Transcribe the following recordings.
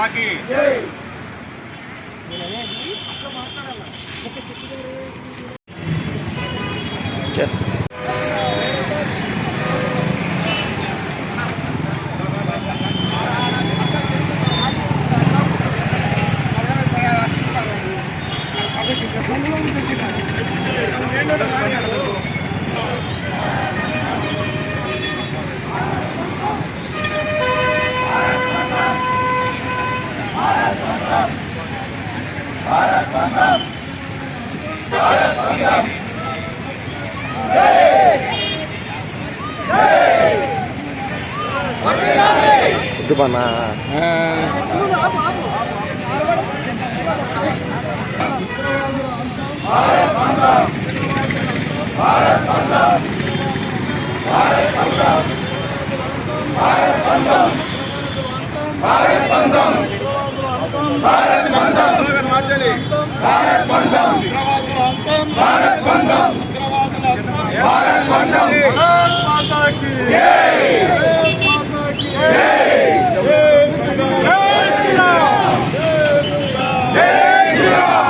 మాతాకి వద్దు మర్చిపోవద్దు మేలగావులో జరిగేటువంటి ఉగ్రవాద దాడి హిందూ సోదరులారా జై. శ్రీరామ్.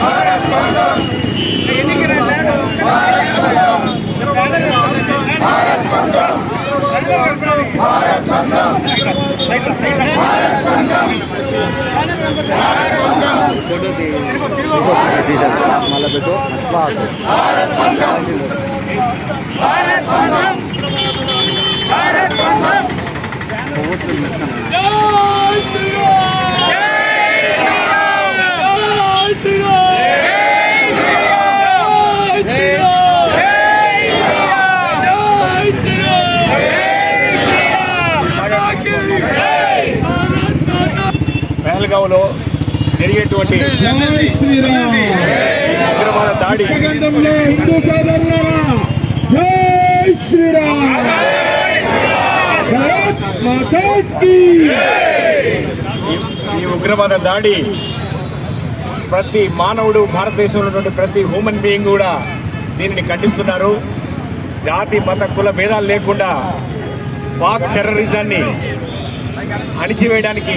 భారత్ మళ్ళీ పెట్టు భారత్ మాతా కీ! ఈ ఉగ్రవాద దాడి ప్రతి మానవుడు భారతదేశంలో ఉన్నటువంటి ప్రతి హ్యూమన్ బీయింగ్ కూడా దీనిని ఖండిస్తున్నారు. జాతి మత కుల భేదాలు లేకుండా పాక్ టెర్రరిజాన్ని అణిచివేయడానికి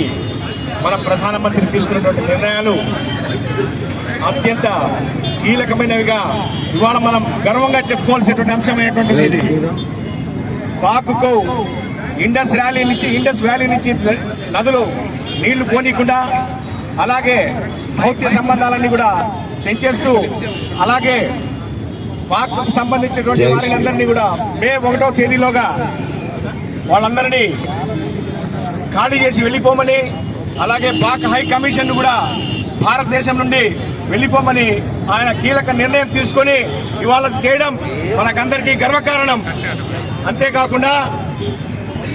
మన ప్రధానమంత్రి తీసుకున్నటువంటి నిర్ణయాలు అత్యంత కీలకమైనవిగా ఇవాళ మనం గర్వంగా చెప్పుకోవాల్సినటువంటి అంశమైనటువంటిది ఇది. పాకుకు ఇండస్ వ్యాలీ నుంచి ఇండస్ వ్యాలీ నుంచి నదులు నీళ్ళు పోనీయకుండా అలాగే దౌత్య సంబంధాలన్నీ కూడా తెంచేస్తూ అలాగే పాక్కు సంబంధించినటువంటి వారిని అందరినీ కూడా మే ఒకటో తేదీలోగా వాళ్ళందరినీ ఖాళీ చేసి వెళ్ళిపోమని అలాగే పాక్ హై కమిషన్ కూడా భారతదేశం నుండి వెళ్ళిపోమని ఆయన కీలక నిర్ణయం తీసుకొని ఇవాళ చేయడం మనకందరికీ గర్వకారణం. అంతేకాకుండా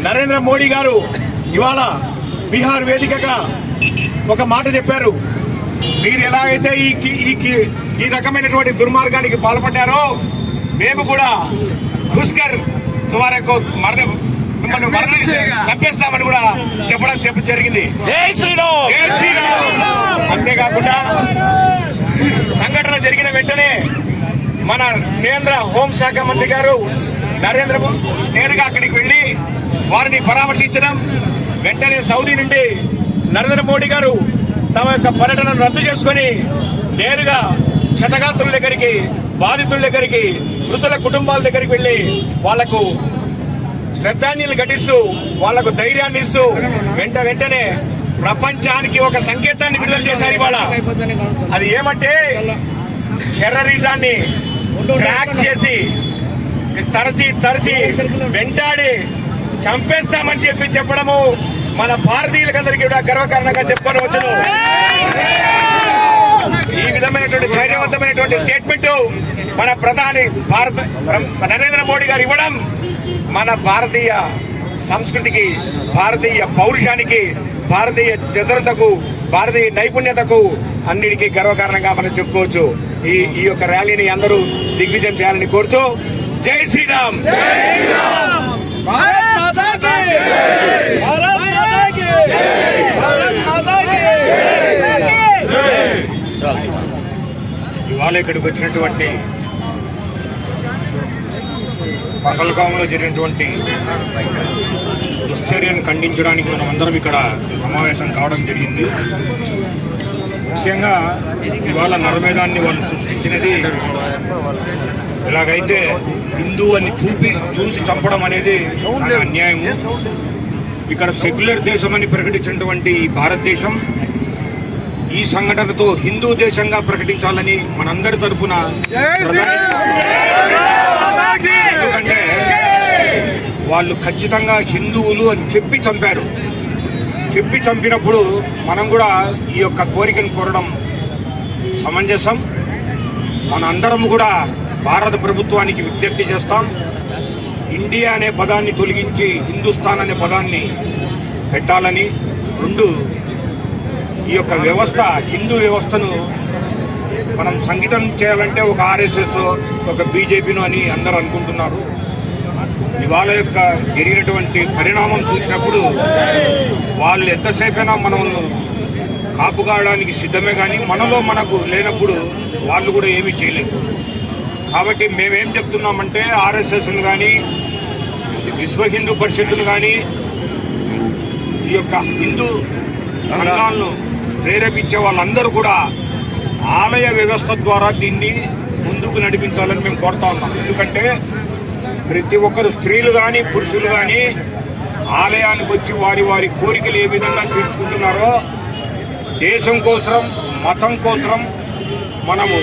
నరేంద్ర మోడీ గారు ఇవాళ బీహార్ వేదికగా ఒక మాట చెప్పారు. మీరు ఎలాగైతే ఈ ఈ ఈ రకమైనటువంటి దుర్మార్గానికి పాల్పడ్డారో మేము కూడా ఘుస్కర్ తుమారకు మరణ మిమ్మల్ని మరణించి చంపేస్తామని కూడా చెప్పడం చెప్ప జరిగింది. అంతేకాకుండా సంఘటన జరిగిన వెంటనే మన కేంద్ర హోంశాఖ మంత్రి గారు నరేంద్ర నేరుగా అక్కడికి వెళ్ళి వారిని పరామర్శించడం వెంటనే సౌదీ నుండి నరేంద్ర మోడీ గారు తమ యొక్క పర్యటనను రద్దు చేసుకొని నేరుగా క్షతగాత్రుల దగ్గరికి బాధితుల దగ్గరికి మృతుల కుటుంబాల దగ్గరికి వెళ్ళి వాళ్ళకు శ్రద్ధాంజలి ఘటిస్తూ వాళ్ళకు ధైర్యాన్ని ఇస్తూ వెంట వెంటనే ప్రపంచానికి ఒక సంకేతాన్ని విడుదల చేశారు ఇవాళ. అది ఏమంటే టెర్రరిజాన్ని ట్రాక్ చేసి తరచి తరచి వెంటాడి చంపేస్తామని చెప్పి చెప్పడము మన భారతీయులకందరికీ కూడా గర్వకారణంగా చెప్పుకొని ఈ విధమైనటువంటి ధైర్యవంతమైనటువంటి స్టేట్మెంట్ మన ప్రధాని భారత నరేంద్ర మోడీ గారు ఇవ్వడం మన భారతీయ సంస్కృతికి భారతీయ పౌరుషానికి భారతీయ చతురతకు భారతీయ నైపుణ్యతకు అన్నిటికీ గర్వకారణంగా మనం చెప్పుకోవచ్చు. ఈ ఈ యొక్క ర్యాలీని అందరూ దిగ్విజయం చేయాలని కోరుతూ జై శ్రీరామ్! భారత్ మాతా కీ భారత్ మాతా కీ భారత్ మాతా కీ ఇవాళ ఇక్కడికి వచ్చినటువంటి పహల్గాంలో జరిగినటువంటి దుశ్చర్యను ఖండించడానికి మనం అందరం ఇక్కడ సమావేశం కావడం జరిగింది. ముఖ్యంగా ఇవాళ నరమేధాన్ని వాళ్ళు సృష్టించినది ఇలాగైతే హిందూ అని చూపి చూసి చంపడం అనేది అన్యాయము. ఇక్కడ సెక్యులర్ దేశం అని ప్రకటించినటువంటి భారతదేశం ఈ సంఘటనతో హిందూ దేశంగా ప్రకటించాలని మనందరి తరపున ఎందుకంటే వాళ్ళు ఖచ్చితంగా హిందువులు అని చెప్పి చంపారు. చెప్పి చంపినప్పుడు మనం కూడా ఈ యొక్క కోరికను కోరడం సమంజసం. మన అందరం కూడా భారత ప్రభుత్వానికి విజ్ఞప్తి చేస్తాం. ఇండియా అనే పదాన్ని తొలగించి హిందుస్థాన్ అనే పదాన్ని పెట్టాలని. రెండు ఈ యొక్క వ్యవస్థ హిందూ వ్యవస్థను మనం సంఘటన చేయాలంటే ఒక ఆర్ఎస్ఎస్ ఒక బీజేపీను అని అందరూ అనుకుంటున్నారు. ఇవాళ యొక్క జరిగినటువంటి పరిణామం చూసినప్పుడు వాళ్ళు ఎంతసేపైనా మనం కాపుగాడడానికి సిద్ధమే కానీ మనలో మనకు లేనప్పుడు వాళ్ళు కూడా ఏమీ చేయలేదు. కాబట్టి మేమేం చెప్తున్నామంటే ఆర్ఎస్ఎస్ను కానీ విశ్వ హిందూ పరిషత్తును కానీ ఈ యొక్క హిందూ సంఘాలను ప్రేరేపించే వాళ్ళందరూ కూడా ఆలయ వ్యవస్థ ద్వారా దీన్ని ముందుకు నడిపించాలని మేము కోరుతా ఉన్నాం. ఎందుకంటే ప్రతి ఒక్కరు స్త్రీలు కానీ పురుషులు కానీ ఆలయానికి వచ్చి వారి వారి కోరికలు ఏ విధంగా తీర్చుకుంటున్నారో దేశం కోసం మతం కోసం మనము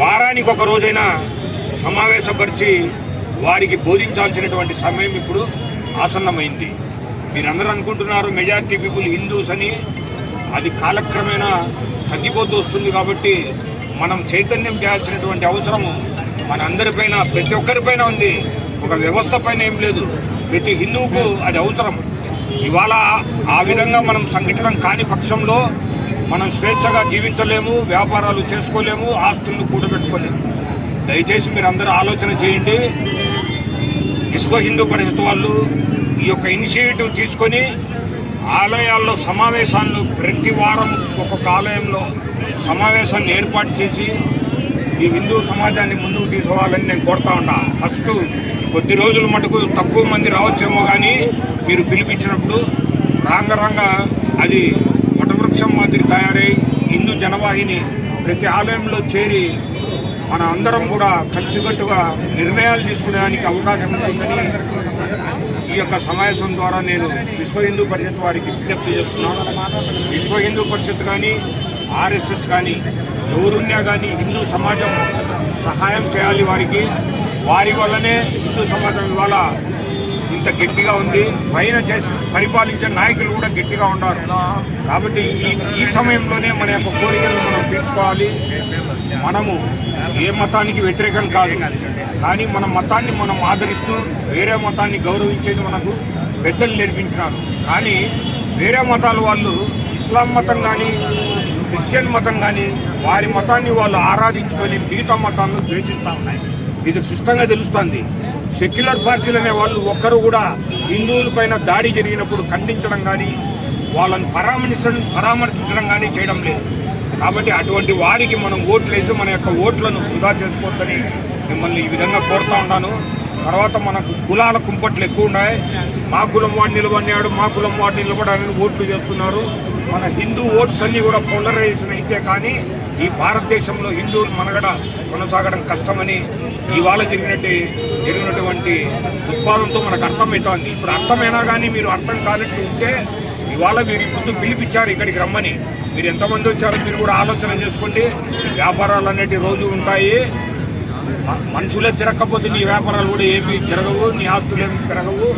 వారానికి ఒక రోజైనా సమావేశపరిచి వారికి బోధించాల్సినటువంటి సమయం ఇప్పుడు ఆసన్నమైంది. మీరందరూ అనుకుంటున్నారు మెజార్టీ పీపుల్ హిందూస్ అని అది కాలక్రమేణా తగ్గిపోతూ వస్తుంది కాబట్టి మనం చైతన్యం చేయాల్సినటువంటి అవసరము మనందరిపైన ప్రతి ఒక్కరిపైన ఉంది. ఒక వ్యవస్థ పైన ఏం లేదు. ప్రతి హిందువుకు అది అవసరం. ఇవాళ ఆ విధంగా మనం సంఘటన కాని పక్షంలో మనం స్వేచ్ఛగా జీవించలేము వ్యాపారాలు చేసుకోలేము ఆస్తులను కూడబెట్టుకోలేము. దయచేసి మీరు అందరూ ఆలోచన చేయండి. విశ్వ హిందూ పరిషత్ వాళ్ళు ఈ యొక్క ఇనిషియేటివ్ తీసుకొని ఆలయాల్లో సమావేశాలను ప్రతి వారం ఒక్కొక్క ఆలయంలో సమావేశాన్ని ఏర్పాటు చేసి ఈ హిందూ సమాజాన్ని ముందుకు తీసుకోవాలని నేను కోరుతా ఉన్నా. ఫస్ట్ కొద్ది రోజుల మటుకు తక్కువ మంది రావచ్చేమో కానీ మీరు పిలిపించినప్పుడు రాంగ రాంగ అది వటవృక్షం మాదిరి తయారై హిందూ జనవాహిని ప్రతి ఆలయంలో చేరి మన అందరం కూడా కలిసికట్టుగా నిర్ణయాలు తీసుకునేదానికి అవకాశం ఉంటుందని ఈ యొక్క సమావేశం ద్వారా నేను విశ్వ హిందూ పరిషత్ వారికి విజ్ఞప్తి చేస్తున్నాను. విశ్వ హిందూ పరిషత్ కానీ ఆర్ఎస్ఎస్ కానీ ఎవరున్నా కానీ హిందూ సమాజం సహాయం చేయాలి వారికి. వారి వల్లనే హిందూ సమాజం ఇవాళ ఇంత గట్టిగా ఉంది. పైన చేసి పరిపాలించే నాయకులు కూడా గట్టిగా ఉన్నారు. కాబట్టి ఈ ఈ సమయంలోనే మన యొక్క కోరికలను మనం తీర్చుకోవాలి. మనము ఏ మతానికి వ్యతిరేకం కాదు. కానీ మన మతాన్ని మనం ఆదరిస్తూ వేరే మతాన్ని గౌరవించేది మనకు పెద్దలు నేర్పించినారు. కానీ వేరే మతాల వాళ్ళు ఇస్లాం మతం కానీ క్రిస్టియన్ మతం కానీ వారి మతాన్ని వాళ్ళు ఆరాధించుకొని మిగతా మతాలను ద్వేషిస్తూ ఉన్నాయి. ఇది స్పష్టంగా తెలుస్తుంది. సెక్యులర్ పార్టీలు అనే వాళ్ళు ఒక్కరు కూడా హిందువులపైన దాడి జరిగినప్పుడు ఖండించడం కానీ వాళ్ళని పరామర్శ పరామర్శించడం కానీ చేయడం లేదు. కాబట్టి అటువంటి వారికి మనం ఓట్లు వేసి మన యొక్క ఓట్లను వృధా చేసుకోవద్దని మిమ్మల్ని ఈ విధంగా కోరుతా ఉన్నాను. తర్వాత మనకు కులాల కుంపట్లు ఎక్కువ ఉన్నాయి. మా కులం వాడు నిలబడినాడు మా కులం వాడు నిలబడాలని ఓట్లు చేస్తున్నారు. మన హిందూ ఓట్స్ అన్ని కూడా పోలరైజేషన్ అయితే కానీ ఈ భారతదేశంలో హిందువులు మనగడ కొనసాగడం కష్టమని ఇవాళ జరిగినట్టు జరిగినటువంటి ఉత్పాదంతో మనకు అర్థమవుతోంది ఇప్పుడు అర్థమైనా కానీ మీరు అర్థం కానట్టు ఉంటే ఇవాళ మీరు ముందు పిలిపించారు ఇక్కడికి రమ్మని. మీరు ఎంతమంది వచ్చారో మీరు కూడా ఆలోచన చేసుకోండి. వ్యాపారాలు అనేటి రోజు ఉంటాయి. మనుషులే తిరగకపోతే నీ వ్యాపారాలు కూడా ఏమి జరగవు నీ ఆస్తులు ఏమి పెరగవు.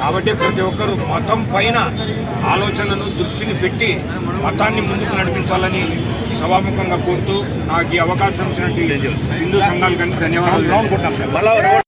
కాబట్టి ప్రతి ఒక్కరు మతం పైన ఆలోచనను దృష్టిని పెట్టి మతాన్ని ముందుకు నడిపించాలని సభాముఖంగా కోరుతూ నాకు ఈ అవకాశం ఇచ్చినట్టు హిందూ సంఘాలు కానీ ధన్యవాదాలు.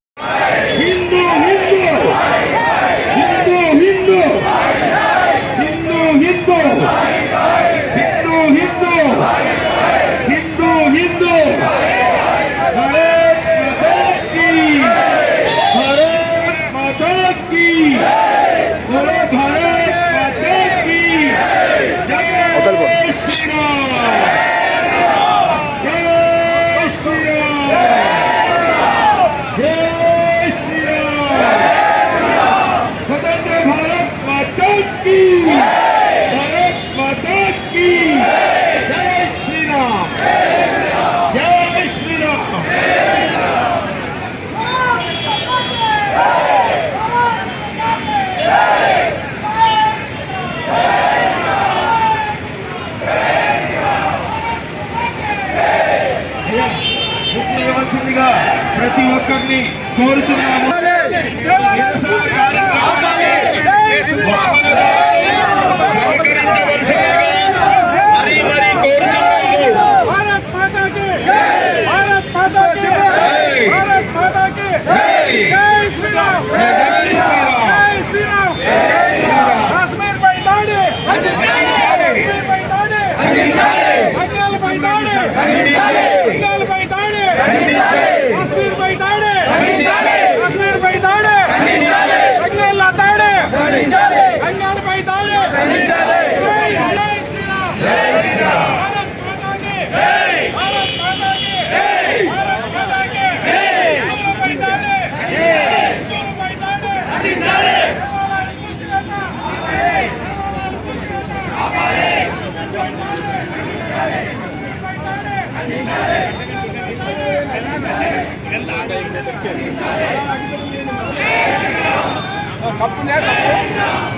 ఒక్కరిని కోరుచున్నాము. సహకరించవలసి 바쁘냐 바쁘?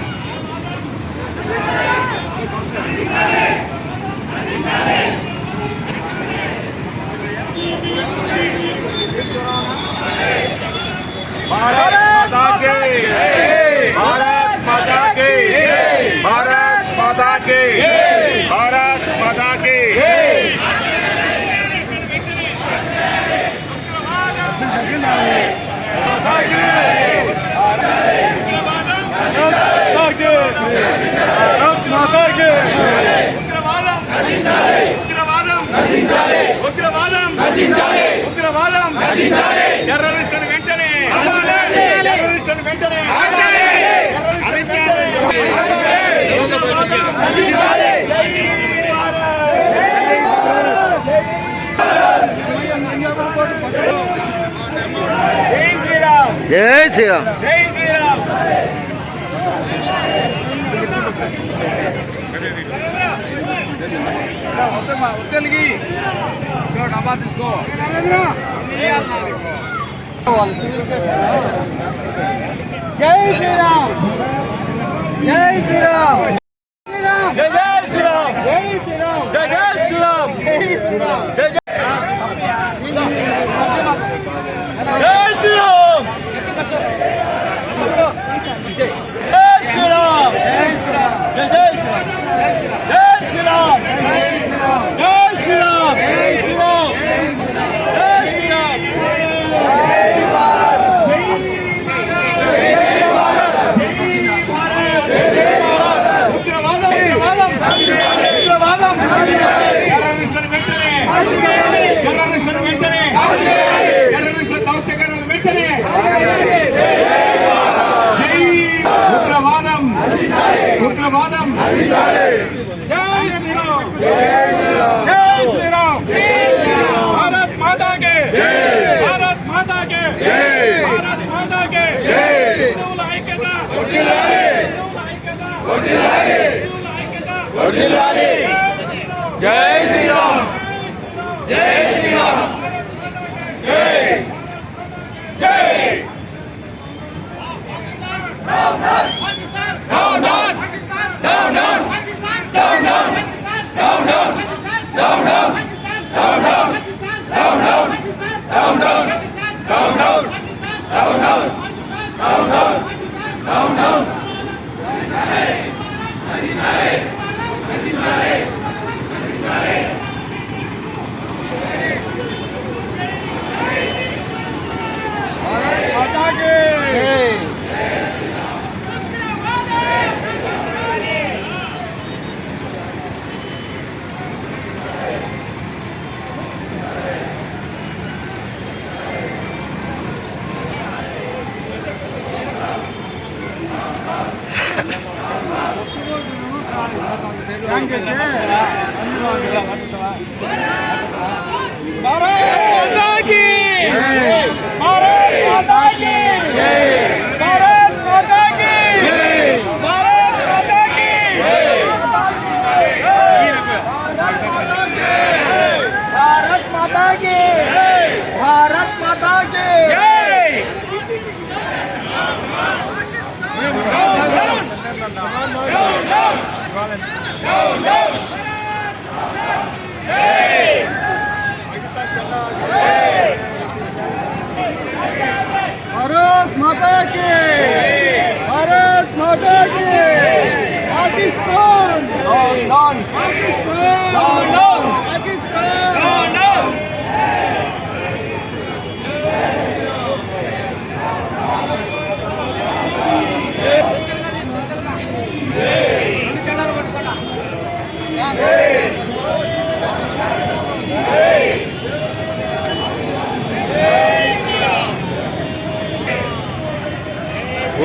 జై శ్రీరామ్. డబ్బా తీసుకో జై శ్రీరామ్. జై శ్రీరామ్. శ్రీరామ్. టెర్రరిస్టులను వెంటనే టెర్రరిస్టుల దౌత్యకరణను వెంటనే జై ఉగ్రవాదం ఉగ్రవాదం జై శ్రీరామ్ జై శ్రీరామ్ భారత్ మాతా కే భారత్ మాతా కే భారత్ మాతా కే హిందువుల ఐక్యత వర్ధిల్లాలి హిందువుల ఐక్యత వర్ధిల్లాలి హిందువుల ఐక్యత వర్ధిల్లాలి ডাউন ডাউন ডাউন ডাউন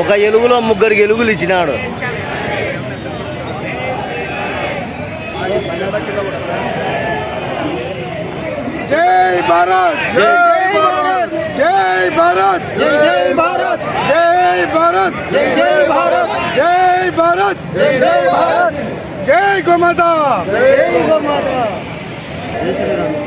ఒక ఎలుగులో ముగ్గురికి ఎలుగులు ఇచ్చినాడు. జై భారత్! జై భారత్! జై భారత్! జై భారత్! జై భారత్! జై భారత్! జై భారత్! జై భారత్! జై గోమాత! జై గోమాత! జై Shri Ram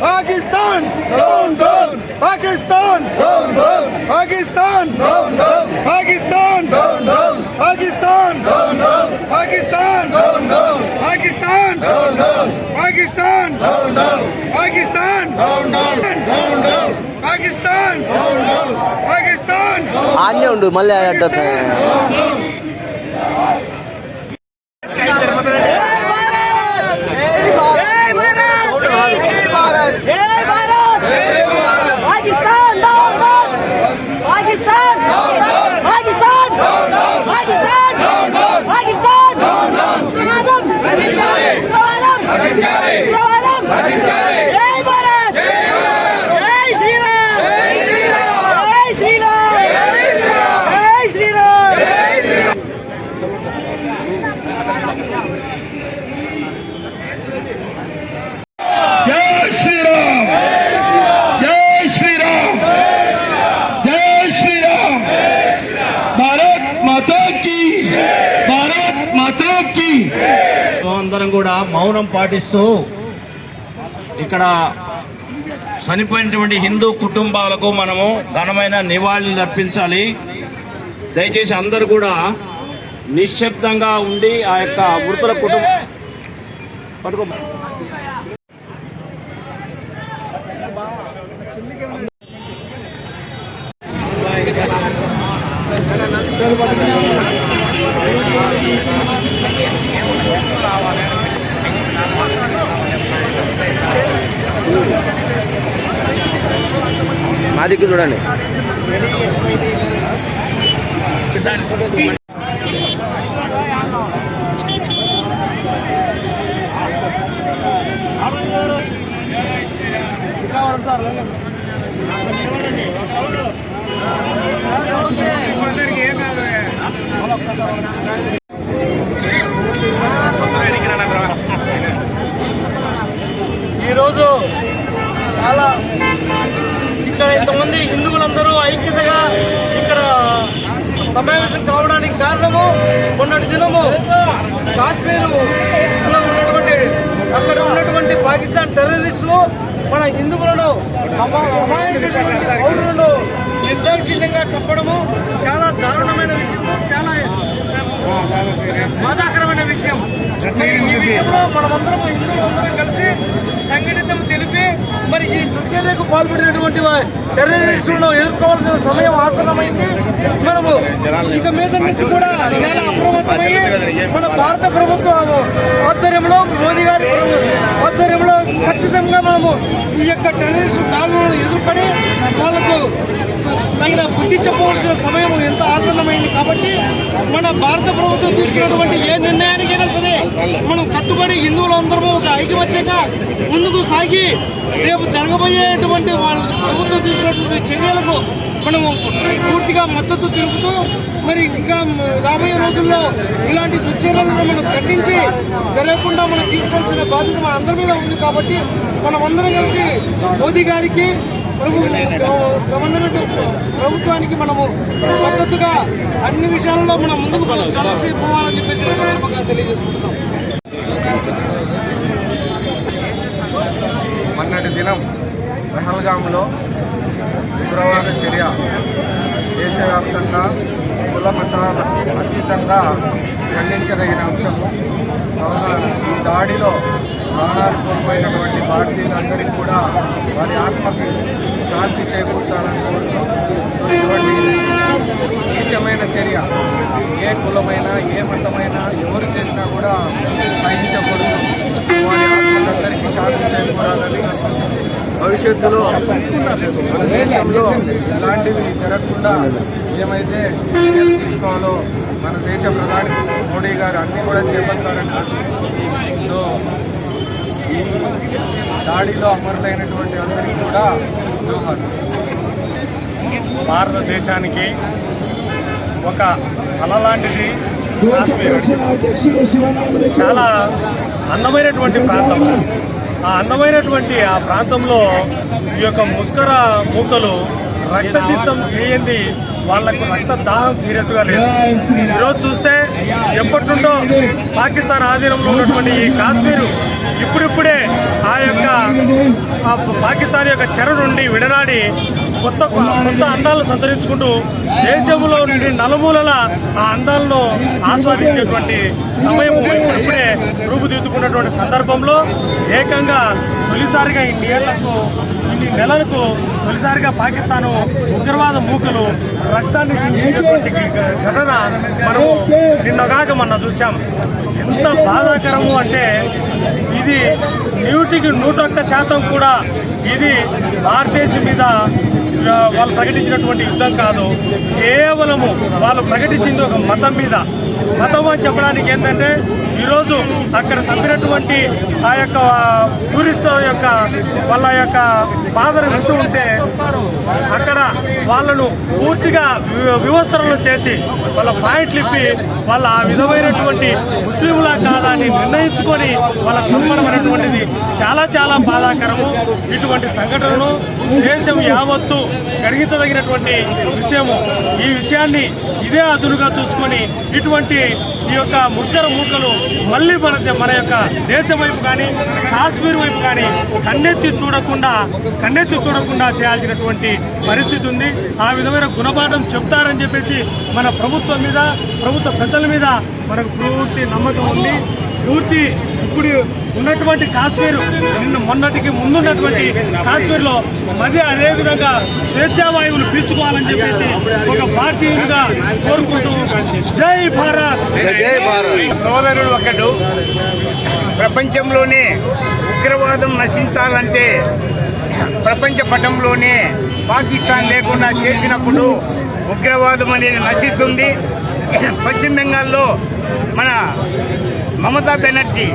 Pakistan down down Pakistan down down Pakistan down down Pakistan down down Pakistan down down Pakistan down down Pakistan down down Pakistan down down Pakistan down down down down Pakistan down down Pakistan ఆన్నే ఉండు మళ్ళీ అడ్డ మౌనం పాటిస్తూ ఇక్కడ చనిపోయినటువంటి హిందూ కుటుంబాలకు మనము ఘనమైన నివాళులు అర్పించాలి. దయచేసి అందరూ కూడా నిశ్శబ్దంగా ఉండి ఆ యొక్క మృతుల కుటుంబం పట్టుకో. చూడండి ఈరోజు చాలా ఇక్కడ ఇంతమంది హిందువులందరూ ఐక్యతగా ఇక్కడ సమావేశం కావడానికి కారణము మొన్నటి దినము కాశ్మీర్ ఉన్నటువంటి అక్కడ ఉన్నటువంటి పాకిస్తాన్ టెర్రరిస్టులు మన హిందువులను అమా అమాయకటువంటి పౌరులను నిర్దాక్షిణ్యంగా చెప్పడము చాలా దారుణమైన విషయము చాలా బాధాకరమైన విషయం ఈ విషయంలో మనమందరం హిందువులందరం కలిసి సంఘటితం తెలిపి మరి ఈ దుశ్చర్యకు పాల్పడినటువంటి టెర్రరిస్టులను ఎదుర్కోవాల్సిన సమయం ఆసనమైంది మనము ఇక మీద నుంచి కూడా చాలా అప్రమత్తమయ్యి మన భారత ప్రభుత్వం ఆధ్వర్యంలో మోదీ గారి ఆధ్వర్యంలో ఖచ్చితంగా మనము ఈ యొక్క టెర్రరిస్టు దాడులను ఎదుర్కొని వాళ్ళకు తగిన బుద్ధి చెప్పవలసిన సమయం ఎంత ఆసన్నమైంది కాబట్టి మన భారత ప్రభుత్వం తీసుకున్నటువంటి ఏ నిర్ణయానికైనా సరే మనం కట్టుబడి హిందువులందరము ఒక ఐకమత్యంగా ముందుకు సాగి రేపు జరగబోయేటువంటి వాళ్ళ ప్రభుత్వం తీసుకున్నటువంటి చర్యలకు మనము పూర్తిగా మద్దతు తెలుపుతూ మరి ఇంకా రాబోయే రోజుల్లో ఇలాంటి దుశ్చర్యలను మనం ఖండించి జరగకుండా మనం తీసుకోవాల్సిన బాధ్యత మన అందరి మీద ఉంది కాబట్టి మనం అందరం కలిసి మోదీ గారికి గవర్నమెంట్ ప్రభుత్వానికి మనము మద్దతుగా అన్ని విషయాల్లో మనం ముందుకు కలిసి పోవాలని చెప్పేసి ఈ సందర్భంగా తెలియజేసుకుంటున్నాం. మొన్నటి దినం పహల్గామ్లో ఉగ్రవాద చర్య దేశవ్యాప్తంగా కుల మతాల అతీతంగా ఖండించదగిన అంశము. కావున ఈ దాడిలో ప్రాణాలు కోల్పోయినటువంటి భారతీయులందరికీ కూడా వారి ఆత్మకి శాంతి చేకూర్చాలని కోరుతూ ఇటువంటి నీచమైన చర్య ఏ కులమైనా ఏ మతమైనా ఎవరు చేసినా కూడా సహించకూడదు. వారి ఆత్మలందరికీ శాంతి చేకూరాలని భవిష్యత్తులో మన దేశంలో ఇలాంటివి జరగకుండా ఏమైతే తీసుకోవాలో మన దేశ ప్రధాని మోడీ గారు అన్నీ కూడా చేపడతారని ఆశిస్తూ ఈ దాడిలో అమరులైనటువంటి అందరికీ కూడా జోహార్. భారతదేశానికి ఒక కళ లాంటిది కాశ్మీర్ చాలా అందమైనటువంటి ప్రాంతం. ఆ అందమైనటువంటి ఆ ప్రాంతంలో ఈ యొక్క ముస్కర మూకలు రక్తచిత్తం చేయండి వాళ్ళకు రక్త దాహం తీరేట్టుగా లేదు. ఈరోజు చూస్తే ఎప్పటి నుండో పాకిస్తాన్ ఆధీనంలో ఉన్నటువంటి ఈ కాశ్మీరు ఇప్పుడిప్పుడే ఆ యొక్క పాకిస్తాన్ యొక్క చెర నుండి విడనాడి కొత్త కొత్త అందాలను సంతరించుకుంటూ దేశంలో నలుమూలల ఆ అందాలను ఆస్వాదించేటువంటి సమయం ఇప్పుడే రూపుదిద్దుకున్నటువంటి సందర్భంలో ఏకంగా తొలిసారిగా ఇన్ని ఏళ్ళకు ఇన్ని నెలలకు తొలిసారిగా పాకిస్తాను ఉగ్రవాద మూకలు రక్తాన్ని చిందించేటువంటి ఘటన మనం నిన్నగాక మొన్న చూసాం ఎంత బాధాకరము అంటే ఇది నూటికి నూటొక్క శాతం కూడా ఇది భారతదేశం మీద వాళ్ళు ప్రకటించినటువంటి యుద్ధం కాదు కేవలము వాళ్ళు ప్రకటించింది ఒక మతం మీద. మతం అని చెప్పడానికి ఏంటంటే ఈరోజు అక్కడ చంపినటువంటి ఆ యొక్క టూరిస్టుల యొక్క వాళ్ళ యొక్క బాధను వింటూ ఉంటే అక్కడ వాళ్ళను పూర్తిగా వి- వివస్త్రలు చేసి వాళ్ళ పాయింట్లు ఇప్పి వాళ్ళ ఆ విధమైనటువంటి ముస్లింలా కాదా అని నిర్ణయించుకొని వాళ్ళ చంపడమైనటువంటిది చాలా చాలా బాధాకరము. ఇటువంటి సంఘటనను దేశం యావత్తు గర్హించదగినటువంటి విషయము. ఈ విషయాన్ని ఇదే అదునుగా చూసుకొని ఇటువంటి ఈ యొక్క ముష్కర మూకలు మళ్ళీ మన మన యొక్క దేశం వైపు కానీ కాశ్మీర్ వైపు కానీ కన్నెత్తి చూడకుండా కన్నెత్తి చూడకుండా చేయాల్సినటువంటి పరిస్థితి ఉంది. ఆ విధమైన గుణపాఠం చెప్తారని చెప్పేసి మన ప్రభుత్వం మీద ప్రభుత్వ పెద్దల మీద మనకు పూర్తి నమ్మకం ఉంది. పూర్తి ఇప్పుడు ఉన్నటువంటి కాశ్మీర్ నిన్న మొన్నటికి ముందున్నటువంటి కాశ్మీర్లో మధ్య అదే విధంగా స్వేచ్ఛావాయువులు పీల్చుకోవాలని చెప్పేసి ఒక భారతీయునిగా కోరుకుంటూ జై భారత్! జై భారత్! సోదరుడు ఒకడు ప్రపంచంలోనే ఉగ్రవాదం నశించాలంటే ప్రపంచ పటంలోనే పాకిస్తాన్ లేకుండా చేసినప్పుడు ఉగ్రవాదం అనేది నశిస్తుంది. పశ్చిమ బెంగాల్లో మన మమతా బెనర్జీ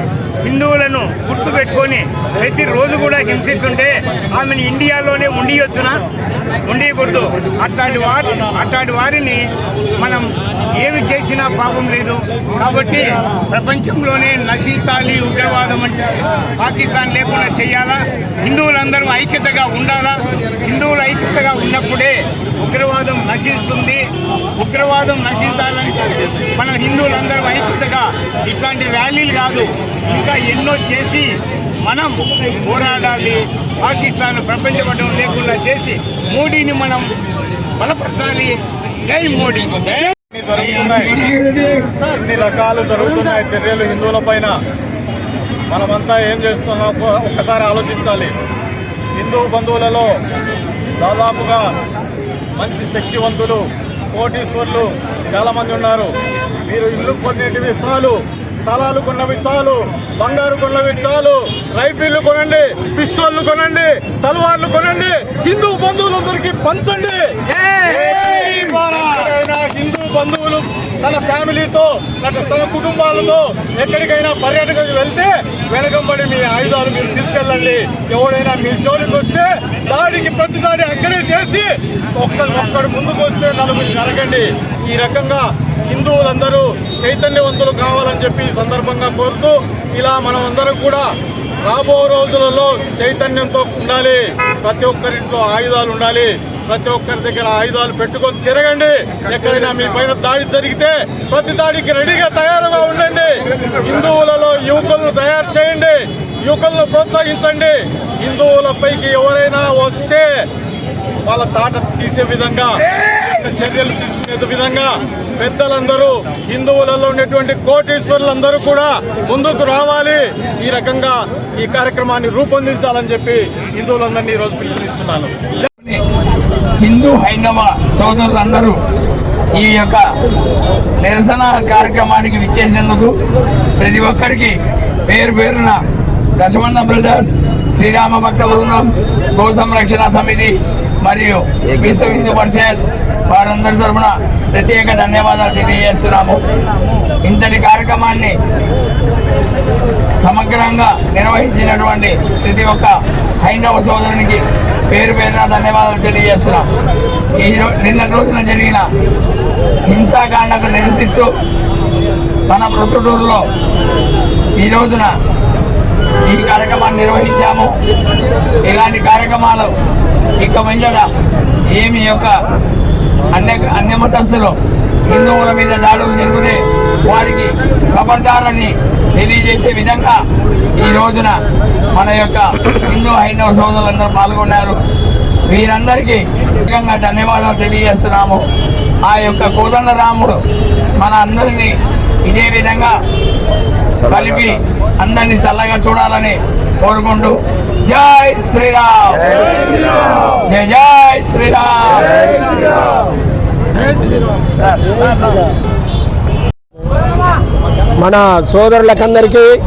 హిందువులను గుర్తుపెట్టుకొని ప్రతిరోజు కూడా హింసిస్తుంటే ఆమెను ఇండియాలోనే ఉండియొచ్చునా? ఉండకూడదు అట్లాంటి వారి అట్లాంటి వారిని మనం ఏమి చేసినా పాపం లేదు. కాబట్టి ప్రపంచంలోనే నశించాలి ఉగ్రవాదం అంటే పాకిస్తాన్ లేకుండా చేయాలా? హిందువులందరూ ఐక్యతగా ఉండాలా? హిందువులు ఐక్యతగా ఉన్నప్పుడే ఉగ్రవాదం నశిస్తుంది. ఉగ్రవాదం నశించాలంటే మనం హిందువులందరూ ఐక్యతగా ఇట్లాంటి ర్యాలీలు కాదు. ఇంకా ఎన్నో చేసి మనం పోరాడాలి. పాకిస్తాన్ ప్రపంచపటం లేకుండా చేసి మోడీని మనం బలపరచాలి. జై మోడీ. జరుగుతున్నాయి. ఇన్ని రకాలు జరుగుతున్నాయి. చర్యలు హిందువుల పైన. మనమంతా ఏం చేస్తున్నామో ఒక్కసారి ఆలోచించాలి. హిందూ బంధువులలో దాదాపుగా మంచి శక్తివంతులు కోటీశ్వర్లు చాలా మంది ఉన్నారు. మీరు ఇల్లు కొనేటివి చాలు స్థలాలు కొన్నవి చాలు బంగారు కొన్నవి చాలు రైఫిళ్ళు కొనండి పిస్తోళ్ళు కొనండి తలవార్లు కొనండి హిందూ బంధువులందరికీ పంచండి. హిందూ బంధువులు తన ఫ్యామిలీతో తన తన కుటుంబాలతో ఎక్కడికైనా పర్యటనకు వెళ్తే వెనకంబడి మీ ఆయుధాలు మీరు తీసుకెళ్ళండి. ఎవడైనా మీ జోలికి వస్తే దాడికి ప్రతి దాడి అక్కడే చేసి ఒక్కడు ఒక్కడు ముందుకు వస్తే నలుగురు నరకండి. ఈ రకంగా హిందువులందరూ చైతన్యవంతులు కావాలని చెప్పి ఈ సందర్భంగా కోరుతూ ఇలా మనం అందరం కూడా రాబో రోజులలో చైతన్యంతో ఉండాలి. ప్రతి ఒక్కరింట్లో ఆయుధాలు ఉండాలి. ప్రతి ఒక్కరి దగ్గర ఆయుధాలు పెట్టుకొని తిరగండి. ఎక్కడైనా మీ పైన దాడి జరిగితే ప్రతి దాడికి రెడీగా తయారుగా ఉండండి. హిందువులలో యువకులను తయారు చేయండి. యువకులను ప్రోత్సహించండి. హిందువులపైకి ఎవరైనా వస్తే వాళ్ళ తాట తీసే విధంగా చర్యలు తీసుకునే విధంగా పెద్దలందరూ హిందువులలో ఉన్నటువంటి కోటీశ్వరులందరూ కూడా ముందుకు రావాలి. ఈ రకంగా ఈ కార్యక్రమాన్ని రూపొందించాలని చెప్పి హిందువులందరినీ ఈరోజు పిలుపునిస్తున్నాను. హిందూ హైందవ సోదరులందరూ ఈ యొక్క నిరసన కార్యక్రమానికి విచ్చేసినందుకు ప్రతి ఒక్కరికి పేరు పేరున దశమన్న బ్రదర్స్ శ్రీరామ భక్త బృందం గో సంరక్షణ సమితి మరియు విశ్వ హిందూ పరిషత్ వారందరి తరఫున ప్రత్యేక ధన్యవాదాలు తెలియజేస్తున్నాము. ఇంతటి కార్యక్రమాన్ని సమగ్రంగా నిర్వహించినటువంటి ప్రతి ఒక్క హైందవ సోదరునికి పేరు పేరున ధన్యవాదాలు తెలియజేస్తున్నాం. ఈ నిన్న రోజున జరిగిన హింసాకాండకు నిరసిస్తూ మన మృతుడూరులో ఈ రోజున ఈ కార్యక్రమాన్ని నిర్వహించాము. ఇలాంటి కార్యక్రమాలు ఇక మీద ఏమి యొక్క అన్య అన్యమతస్తులు హిందువుల మీద దాడులు జరిగితే వారికి ఖబర్దారని తెలియజేసే విధంగా ఈ రోజున మన యొక్క హిందూ హైందవ సోదరులందరూ పాల్గొన్నారు. వీరందరికీ ముఖ్యంగా ధన్యవాదాలు తెలియజేస్తున్నాము. ఆ యొక్క కోదండ రాముడు మన అందరినీ ఇదే విధంగా కలిపి అందరినీ చల్లగా చూడాలని కోరుకుంటూ జై శ్రీరామ్. జై జై శ్రీరామ్. మన సోదరులకందరికీ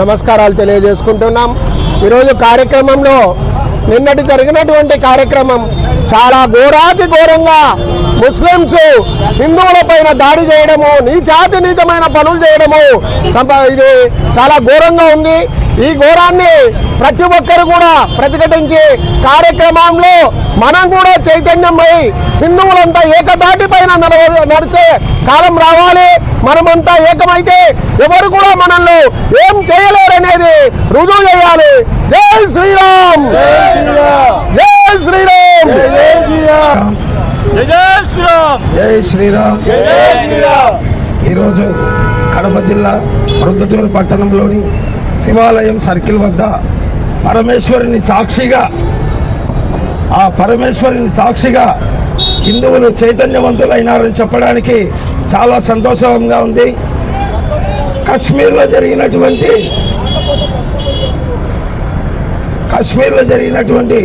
నమస్కారాలు తెలియజేసుకుంటున్నాం. ఈరోజు కార్యక్రమంలో నిన్నటి జరిగినటువంటి కార్యక్రమం చాలా ఘోరాతి ఘోరంగా ముస్లింస్ హిందువుల పైన దాడి చేయడము నీచాతి నీచమైన పనులు చేయడము సంప- ఇది చాలా ఘోరంగా ఉంది. ఈ ఘోరాన్ని ప్రతి ఒక్కరు కూడా ప్రతిఘటించి కార్యక్రమంలో మనం కూడా చైతన్యమై హిందువులంతా ఏకదాటి పైన నడవ- నడిచే కాలం రావాలి. మనమంతా ఏకమైతే ఎవరు కూడా మనల్ని ఏం చేయలేరనేది రుజువు చేయాలి. జై శ్రీరామ్! జై శ్రీరామ్! జై శ్రీరామ్! ఈరోజు కడప జిల్లా ప్రొద్దుటూరు పట్టణంలోని శివాలయం సర్కిల్ వద్ద పరమేశ్వరుని సాక్షిగా ఆ పరమేశ్వరుని సాక్షిగా హిందువులు చైతన్యవంతులైనారని చెప్పడానికి చాలా సంతోషంగా ఉంది. కశ్మీర్లో జరిగినటువంటి కాశ్మీర్లో జరిగినటువంటి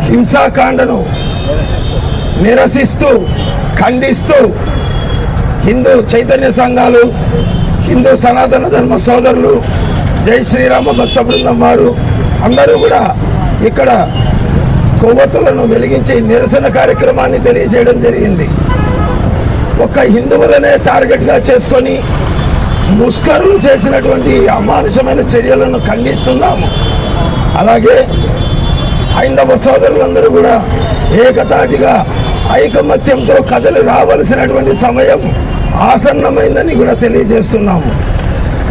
హింసాకాండను నిరసిస్తూ ఖండిస్తూ హిందూ చైతన్య సంఘాలు హిందూ సనాతన ధర్మ సోదరులు జై శ్రీరామ భక్త బృందం వారు. అందరూ కూడా ఇక్కడ కొవ్వొత్తులను వెలిగించి నిరసన కార్యక్రమాన్ని తెలియజేయడం జరిగింది. ఒక్క హిందువులనే టార్గెట్గా చేసుకొని ముష్కరులు చేసినటువంటి అమానుషమైన చర్యలను ఖండిస్తున్నాము. అలాగే హైందవ సోదరులందరూ కూడా ఏకతాటిగా ఐకమత్యంతో కథలు రావలసినటువంటి సమయం ఆసన్నమైందని కూడా తెలియజేస్తున్నాము.